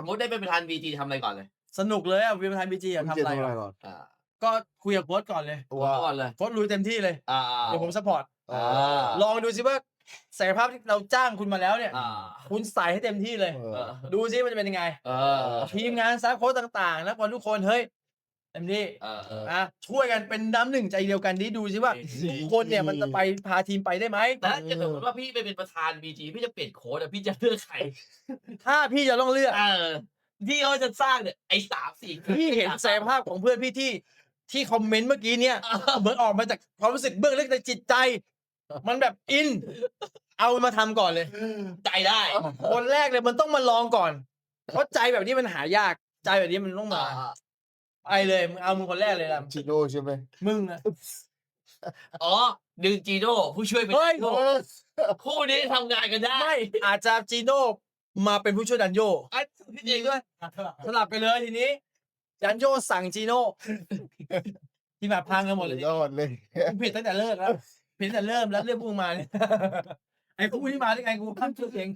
สมมติได้เป็นประธานบีจีทำอะไรก่อนเลย สนุกเลยอะวีประธานบีจีอยากคุณทำเจอะไรทำอะไรอะก่อนอ่าก็คุยกับโค้ชก่อนเลยว่าก่อนเลยโค้ชลุยเต็มที่เลยอ่าเดี๋ยวผมสปอร์ตอ่าลองดูซิว่าศักยภาพที่เราจ้างคุณมาแล้วเนี่ย อ่าคุณใส่ให้เต็มที่เลย เอเอออดูซิมันจะเป็นยังไง เออทีมงานซักโค้ชต่างๆนักบอลทุกคนเฮ้ยเต็มที่เออเออ อะช่วยกันเป็นน้ำหนึ่งใจเดียวกันนี้ดูซิว่าจริงทุกคนเนี่ยมันจะไปพาทีมไปได้ไหม แต่ถ้าจะสมมติว่าพี่ไปเป็นประธานบีจีพี่จะเปลี่ยนโค้ดอะพี่จะเลือกใคร ถ้าพี่จะต้องเลือก เออที่เขาจะสร้างเนี่ยไอ้สามสี่พี่เห็นศักยภาพของเพื่อนพี่ที่ที่คอมเมนต์เมื่อกี้เนี่ยเออเหมือนออกมาจากความรู้สึกเบื้องลึกในจิตใจ มันแบบอิน เอามาทำก่อนเลย ใจได้ คนแรกเลยมันต้องมาลองก่อน เพราะใจแบบนี้มันหายาก ใจแบบนี้มันต้องมาอ่าไปเลยมึงเอามึงคนแรกเลยล่ะชิโน่ใช่ไหมมึงอะอ๋อ ดึงจีโน่ผู้ช่วยเป็นเฮ้ยจีโน่คู่นี้ทำงานกันได้ ไม่อาจจะจีโน่ มาเป็นผู้ช่วยดันโยอะพี่จริงด้วยสลับไปเลยทีนี้ ดันโยสั่งจีโน่ที่แบบพังกันหมดเลยยอดเลยกูผิดตั้งแต่เลิกแล้วผิดตั้งแต่เริ่มแล้วเรื่องพวกมึงมาเนี่ยไอ้คู่ที่มาได้ไงกูขั้นชื่อเอง